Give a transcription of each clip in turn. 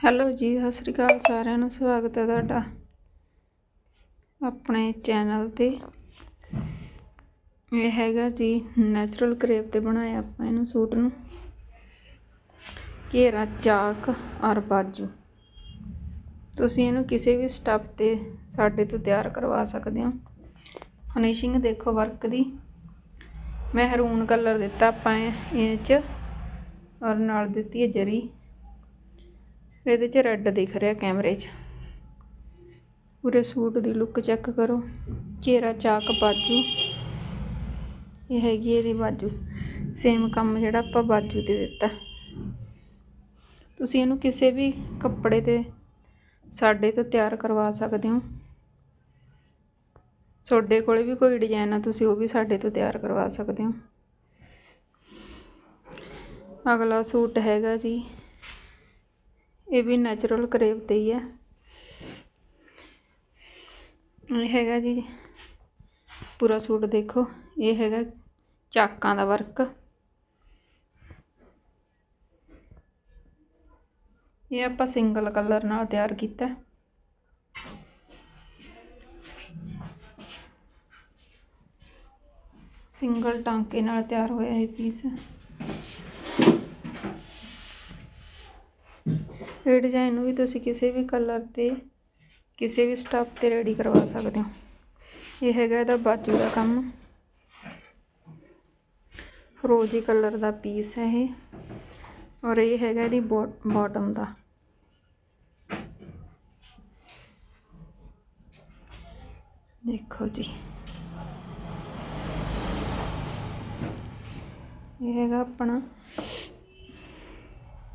Hello ਜੀ, ਸਤਿ ਸ਼੍ਰੀ ਅਕਾਲ ਸਾਰਿਆਂ ਨੂੰ, ਸਵਾਗਤ ਹੈ ਤੁਹਾਡਾ ਆਪਣੇ ਚੈਨਲ ਤੇ। ਇਹ ਹੈਗਾ ਜੀ ਨੈਚੁਰਲ ਕਰੇਪ ਤੇ ਬਣਾਇਆ ਆਪਾਂ ਇਹਨੂੰ ਸੂਟ ਨੂੰ। ਘੇਰਾ, ਚਾਕ ਔਰ ਬਾਜੂ। ਤੁਸੀਂ ਇਹਨੂੰ ਕਿਸੇ ਵੀ ਸਟੱਫ ਤੇ ਸਾਡੇ ਤੋਂ ਤਿਆਰ ਕਰਵਾ ਸਕਦੇ ਹੋ। ਫਿਨਿਸ਼ਿੰਗ ਦੇਖੋ ਵਰਕ ਦੀ। ਮਹਿਰੂਨ ਕਲਰ ਦਿੱਤਾ ਆਪਾਂ ਇਹ 'ਚ। ਔਰ ਨਾਲ ਦਿੱਤੀ ਹੈ ਜਰੀ। ਇਹਦੇ 'ਚ ਰੈੱਡ ਦਿਖ ਰਿਹਾ ਕੈਮਰੇ 'ਚ। ਪੂਰੇ ਸੂਟ ਦੀ ਲੁੱਕ ਚੈੱਕ ਕਰੋ। ਘੇਰਾ ਚਾਕ ਬਾਜੂ। ਇਹ ਹੈਗੀ ਇਹਦੀ ਬਾਜੂ। ਸੇਮ ਕੰਮ ਜਿਹੜਾ ਆਪਾਂ ਬਾਜੂ ਤੇ ਦਿੱਤਾ। ਤੁਸੀਂ ਇਹਨੂੰ ਕਿਸੇ ਵੀ ਕੱਪੜੇ ਤੇ ਸਾਡੇ ਤੋਂ ਤਿਆਰ ਕਰਵਾ ਸਕਦੇ ਹੋ। ਤੁਹਾਡੇ ਕੋਲੇ ਵੀ ਕੋਈ ਡਿਜ਼ਾਈਨ ਆ, ਤੁਸੀਂ ਉਹ ਵੀ ਸਾਡੇ ਤੋਂ ਤਿਆਰ ਕਰਵਾ ਸਕਦੇ ਹੋ। ਅਗਲਾ ਸੂਟ ਹੈਗਾ ਜੀ ਇਹ ਵੀ ਨੈਚੁਰਲ ਕਰੇਵ ਤੇ ਹੀ ਹੈ ਇਹ ਹੈਗਾ ਜੀ, ਪੂਰਾ ਸੂਟ ਦੇਖੋ। ਇਹ ਹੈਗਾ ਚਾਕਾਂ ਦਾ ਵਰਕ ਇਹ ਆਪਾਂ ਸਿੰਗਲ ਕਲਰ ਨਾਲ ਤਿਆਰ ਕੀਤਾ। ਸਿੰਗਲ ਟਾਂਕੇ ਨਾਲ ਤਿਆਰ ਹੋਇਆ ਇਹ ਪੀਸ ਇਹ ਡਿਜ਼ਾਈਨ ਨੂੰ ਵੀ ਤੁਸੀਂ ਕਿਸੇ ਵੀ ਕਲਰ ਤੇ, ਕਿਸੇ ਵੀ ਸਟੱਫ ਤੇ ਰੈਡੀ ਕਰਵਾ ਸਕਦੇ ਹੋ। ਇਹ ਹੈਗਾ ਇਹਦਾ ਬਾਜੂ ਦਾ ਕੰਮ। ਰੋਜ਼ੀ ਕਲਰ ਦਾ ਪੀਸ ਹੈ ਇਹ। ਔਰ ਇਹ ਹੈਗਾ ਇਹਦੀ ਬਾਟਮ ਦਾ। ਦੇਖੋ ਜੀ। ਇਹ ਹੈਗਾ ਆਪਣਾ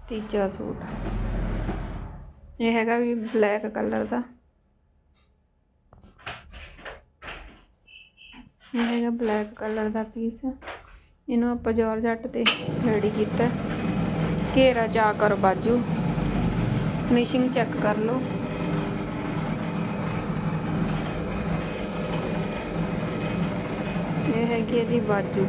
ਤੀਜਾ ਸੂਟ। ਇਹ ਹੈਗਾ ਵੀ ਬਲੈਕ ਕਲਰ ਦਾ। ਇਹ ਹੈਗਾ ਬਲੈਕ ਕਲਰ ਦਾ ਪੀਸ ਇਹਨੂੰ ਆਪਾਂ ਜਾਰਜੱਟ ਤੇ ਰੈਡੀ ਕੀਤਾ। ਘੇਰਾ ਜਾ ਕਰ ਬਾਜੂ। ਫਿਨਿਸ਼ਿੰਗ ਚੈੱਕ ਕਰ ਲਓ। ਇਹ ਹੈਗੀ ਇਹਦੀ ਬਾਜੂ।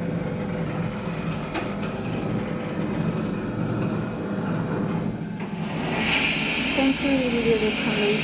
三星系列的产品。